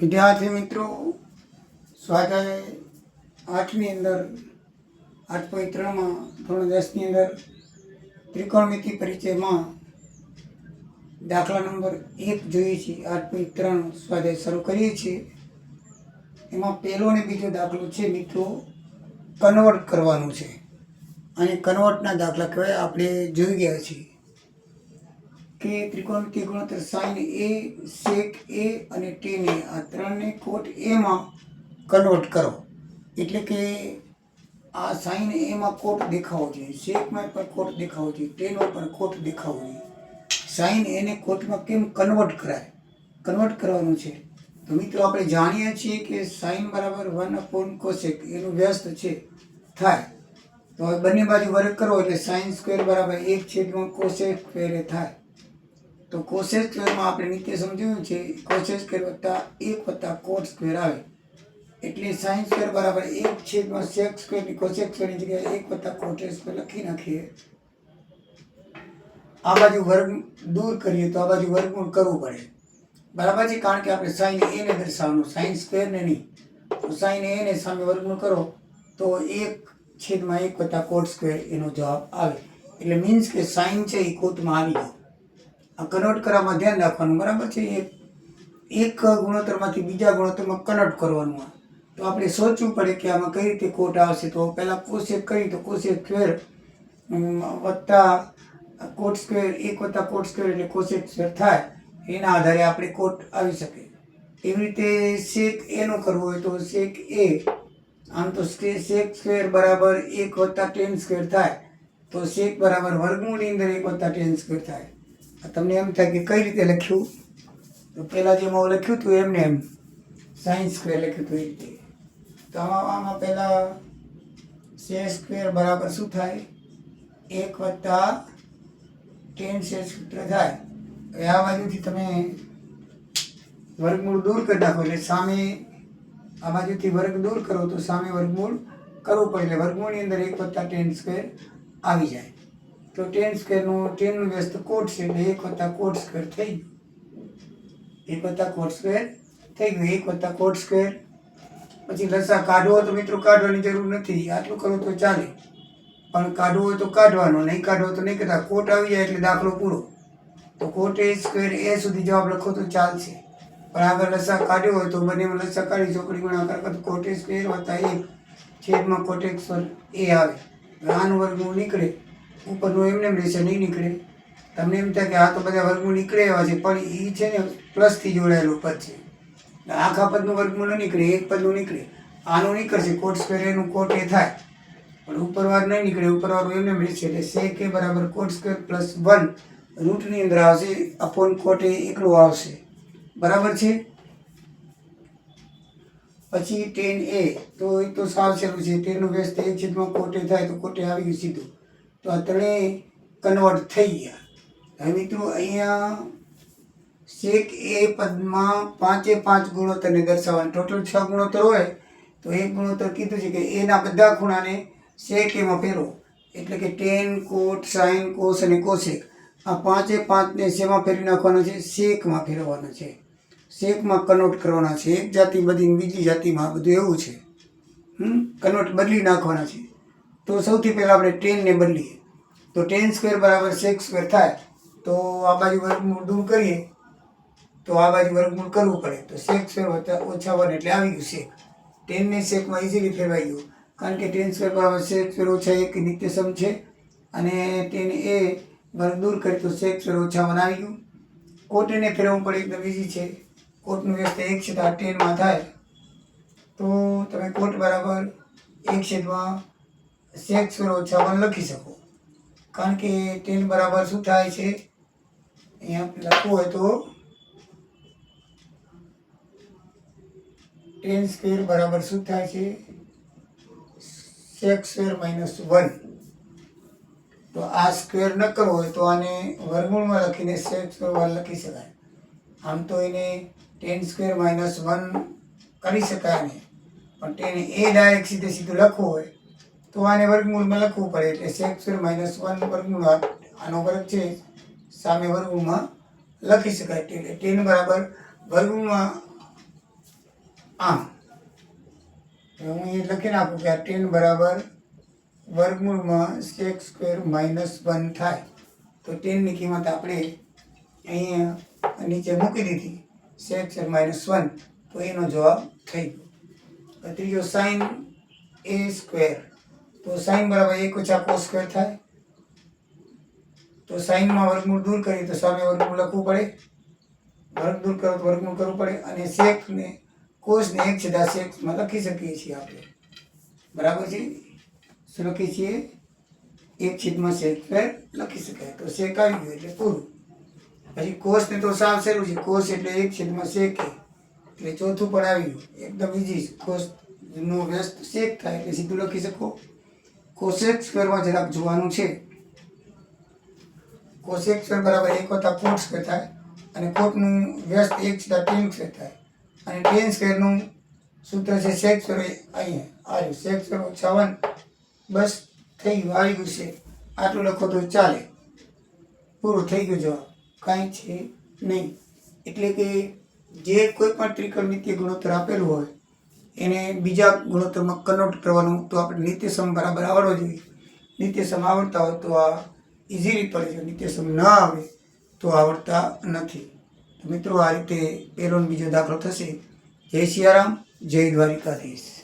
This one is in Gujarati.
વિદ્યાર્થી મિત્રો, સ્વાધ્યાય આઠની અંદર, આઠ પોઈન્ટ ત્રણમાં, ધોરણ દસની અંદર ત્રિકોણમિતિ પરિચયમાં દાખલા નંબર એક જોઈએ છીએ. આઠ પોઈન્ટ ત્રણ સ્વાધ્યાય શરૂ કરીએ છીએ. એમાં પહેલો અને બીજો દાખલો છે મિત્રો કન્વર્ટ કરવાનું છે. અને કન્વર્ટના દાખલા કહેવાય આપણે જોઈ ગયા છીએ. કે ત્રિકોણમિતિ ગુણોત્તર સાઈન એ સેક એ અને ટેન એ આ ત્રણને કોટ એમાં કન્વર્ટ કરો. એટલે કે આ સાઈન એમાં કોટ દેખાવો જોઈએ. સેકમાં પણ કોટ દેખાવો જોઈએ. ટેનમાં પણ કોટ દેખાવો જોઈએ. સાઈન એને કોટમાં કેમ કન્વર્ટ કરાય? કન્વર્ટ કરવાનું છે. તો મિત્રો, આપણે જાણીએ છીએ કે સાઈન બરાબર વન અપોન કોસેક એનું વ્યસ્ત છે, થાય. તો હવે બંને બાજુ વર્ગ કરો એટલે સાઈન સ્ક્વેર બરાબર એક છેદમાં કોસેક સ્ક્વેર થાય. તો કોસેસ સ્ક્વેરમાં આપણે નીચે સમજાવ્યું છે કોસેસ સ્ક્વેર વત્તા એક વત્તા કોટ સ્ક્વેર આવે. એટલે સાઇન્સ સ્ક્વેર બરાબર એક છેદમાં સેક સ્ક્વેરની કોસેક સ્ક્વેરની જગ્યાએ એક વત્તા કોટ સ્ક્વેર લખી નાખીએ. આ બાજુ વર્ગ દૂર કરીએ તો આ બાજુ વર્ગમૂળ કરવું પડે. બરાબર છે? કારણ કે આપણે સાઈન એને દર્શાવવાનું સાઈન સ્ક્વેરને નહીં. તો સાઈન એને સામે વર્ગમૂળ કરો તો એક છેદમાં એક વત્તા કોટ સ્ક્વેર એનો જવાબ આવે. એટલે મીન્સ કે સાઇન છે એ કોટમાં આવી ગયો. કન્વર્ટ કરવામાં ધ્યાન રાખવાનું, બરાબર છે? એક એક ગુણોત્તરમાંથી બીજા ગુણોત્તરમાં કન્વર્ટ કરવાનું હોય. તો આપણે સોચવું પડે કે આમાં કઈ રીતે કોટ આવશે. તો પહેલાં કોશેક કરી તો કોશેક સ્ક્વેર વત્તા કોટ સ્ક્વેર એક વત્તા કોટ સ્ક્વેર એટલે કોશેક સ્ક્વેર થાય. એના આધારે આપણે કોટ આવી શકે. એવી રીતે શેક એનો કરવો હોય તો શેક એ આમ તો શેક સ્ક્વેર બરાબર એક વત્તા ટેન સ્ક્વેર થાય. તો શેક બરાબર વર્ગમૂળની અંદર એક વત્તા ટેન સ્ક્વેર થાય. આ તમને એમ થાય કે કઈ રીતે લખ્યું? તો પહેલાં જે મેં લખ્યું હતું એમને એમ સાયન્સ સ્ક્વેર લખ્યું હતું એ રીતે. તો આમાં આમાં પહેલાં સે સ્ક્વેર બરાબર શું થાય? એક વત્તા ટેન સે સૂત્ર થાય. હવે આ બાજુથી તમે વર્ગમૂળ દૂર કરી નાખો, એટલે સામે આ બાજુથી વર્ગ દૂર કરો તો સામે વર્ગમૂળ કરવું પડે, એટલે વર્ગમૂળની અંદર એક વત્તા ટેન સ્ક્વેર આવી જાય. તો ટેન સ્ક્વેરનું ટેનનું વ્યસ્ત કોટ છે એટલે એક વત્તા કોટ સ્ક્વેર થઈ ગયું. એક વત્તા કોટ સ્ક્વેર થઈ ગયું. એક વત્તા કોટ સ્ક્વેર પછી લસા કાઢવો તો મિત્રો કાઢવાની જરૂર નથી. આટલું કરો તો ચાલે. પણ કાઢવો હોય તો કાઢવાનો. નહીં કાઢવો તો નહીં કરતા કોટ આવી જાય એટલે દાખલો પૂરો. તો કોટ એ સ્ક્વેર એ સુધી જવાબ લખો તો ચાલશે. પણ આગળ લસા કાઢ્યો હોય તો બંનેમાં લસા કાઢી, ચોકડી ગુણાકાર કરો તો કોટ એ સ્ક્વેર વત્તા એક છેદમાં કોટ એ આવે. આનું વર્ગમૂળ નીકળે. ઉપરનું એમને એમ રહેશે, નહીં નીકળે. તમને એમ થાય કે આ તો બધા વર્ગમૂળ નીકળે એવા છે, પણ એ છે ને પ્લસથી જોડાયેલું પદ છે. આખા પદનું વર્ગમૂળ ન નીકળે, એક પદનું નીકળે. આનું નીકળશે, કોટ સ્ક્વેર એનું કોટ એ થાય. પણ ઉપરવાર નહીં નીકળે, ઉપરવાળું એમને એમ રહેશે એટલે સેક એ બરાબર કોટ સ્ક્વેર પ્લસ વન રૂટની અંદર આવશે અપોન કોટ એ એકલું આવશે. બરાબર છે? પછી ટેન એ તો એ તો સાવ સહેલું છે. ટેનનું વ્યસ્ત એક છેદમાં કોટે થાય તો કોટે આવી ગયું સીધું. તો આ ત્રણેય કન્વર્ટ થઈ ગયા. હવે મિત્રો અહીંયા શેક એ પદમાં પાંચે પાંચ ગુણોત્તરને દર્શાવવાના. ટોટલ છ ગુણોત્તર હોય તો એક ગુણોત્તર કીધું છે કે એના બધા ખૂણાને શેક એમાં ફેરવો. એટલે કે ટેન કોટ સાઇન કોસ અને કોશેક આ પાંચે પાંચને શેમાં ફેરવી નાખવાના છે? શેકમાં ફેરવવાના છે. શેકમાં કન્વર્ટ કરવાના છે. એક જાતિ બધી બીજી જાતિમાં બધું એવું છે. કન્વર્ટ બદલી નાખવાના છે. તો સૌથી પહેલાં આપણે ટેનને બદલીએ. તો ટેન સ્ક્વેર બરાબર સેક્સ સ્ક્વેર થાય, તો આ બાજુ વર્ગમૂળ દૂર કરીએ, તો આ બાજુ વર્ગમૂળ કરવું પડે. તો સેક સ્ક્વેર વત્તા ઓછા વન એટલે આવી ગયું શેક ટેનને શેકમાં ઇઝીલી ફેરવાઈ ગયું. કારણ કે ટેન સ્ક્વેર બરાબર સેક સ્ક્વેર ઓછા એક નિત્યસમ છે, અને ટેન એ વર્ગ દૂર કરી તો સેક સ્ક્વેર ઓછા વન આવી ગયું. કોટને ફેરવવું પડે એકદમ ઇઝી છે. કોટનું વ્યસ્ત એક છે આ ટેનમાં થાય. તો તમે કોટ બરાબર એક છેદમાં સેક સ્ક્વેર ઓછા વન લખી શકો. કારણ કે ટેન બરાબર શું થાય છે? અહીંયા લખવું હોય તો ટેન સ્ક્વેર બરાબર શું થાય છે? સેક સ્ક્વેર માઇનસ વન તો આ સ્ક્વેર ન કરવો હોય તો આને વર્ગમૂળમાં લખીને સેક સ્ક્વેર વન લખી શકાય. આમ તો એને ટેન સ્ક્વેર માઇનસ વન કરી શકાય નહીં પણ ટેન એ ડાયરેક્ટ સીધે સીધું લખવું હોય તો આને વર્ગમૂળમાં લખવું પડે એટલે સેક્સ માઇનસ વન વર્ગમૂળ આનો વર્ગ છે. સામે વર્ગમૂળમાં લખી શકાય એટલે ટેન બરાબર વર્ગમૂળમાં આમ. હું એ લખી નાખું કે આ ટેન બરાબર વર્ગમૂળમાં સેક્સ સ્ક્વેર માઇનસ વન થાય. તો ટેનની કિંમત આપણે અહીંયા નીચે મૂકી દીધી. સેક્સ સ્ક્વેર માઇનસ વન તો એનો જવાબ થઈ ગયો. ત્રીજો સાઈન એ સ્ક્વેર તો સાઈન બરાબર એક ઓછા કોસ સ્ક્વેર થાય. તો સાઈનમાં વર્ગમૂળ દૂર કરીએ તો સામે વર્ગમૂળ લખવું પડે. વર્ગ દૂર કરો તો વર્ગમૂળ કરવું પડે. અને સેક ને કોસ એક છેદા શેખમાં લખી શકીએ છીએ આપણે. બરાબર છે? શું લખીએ છીએ? એક છેદમાં શેખ સ્ક્વેર લખી શકાય. તો શેખ આવી ગયું એટલે પૂરું. પછી કોષને તો સાવ સહેલું છે. કોષ એટલે એક છેદમાં શેખ એટલે ચોથું પણ આવી ગયું. એકદમ ઇઝી કોષનો વ્યસ્ત શેખ થાય એટલે સીધું લખી શકો. કોસેક સ્ક્વેરમાં જરાક જોવાનું છે. કોસેક સ્ક્વેર બરાબર એક વત્તા કોટ સ્ક્વેર થાય અને કોટનું વ્યસ્ત એક છતાં ટેન સ્ક્વેર થાય. અને ટેન સ્ક્વેરનું સૂત્ર છે સેક સ્ક્વેર અહીંયા આવ્યું સેક સ્ક્વેર ઓછા બસ થઈ ગયું, આવી ગયું છે. આટલું લખો તો ચાલે. પૂરું થઈ ગયું જવાબ. કાંઈ છે નહીં. એટલે કે જે કોઈ પણ ત્રિકોણમિતિય ગુણોત્તર આપેલું હોય એને બીજા ગુણોત્તરમાં કન્વર્ટ કરવાનું તો આપણે નિત્યસમ બરાબર આવડવો જોઈએ. નિત્યસમ આવડતા હોય તો આ ઇઝીલી પડે છે નિત્યસમ ન આવે તો આવડતા નથી. મિત્રો, આ રીતે પહેલો બીજો દાખલો થશે. જય સિયારામ, જય દ્વારિકાધીશ.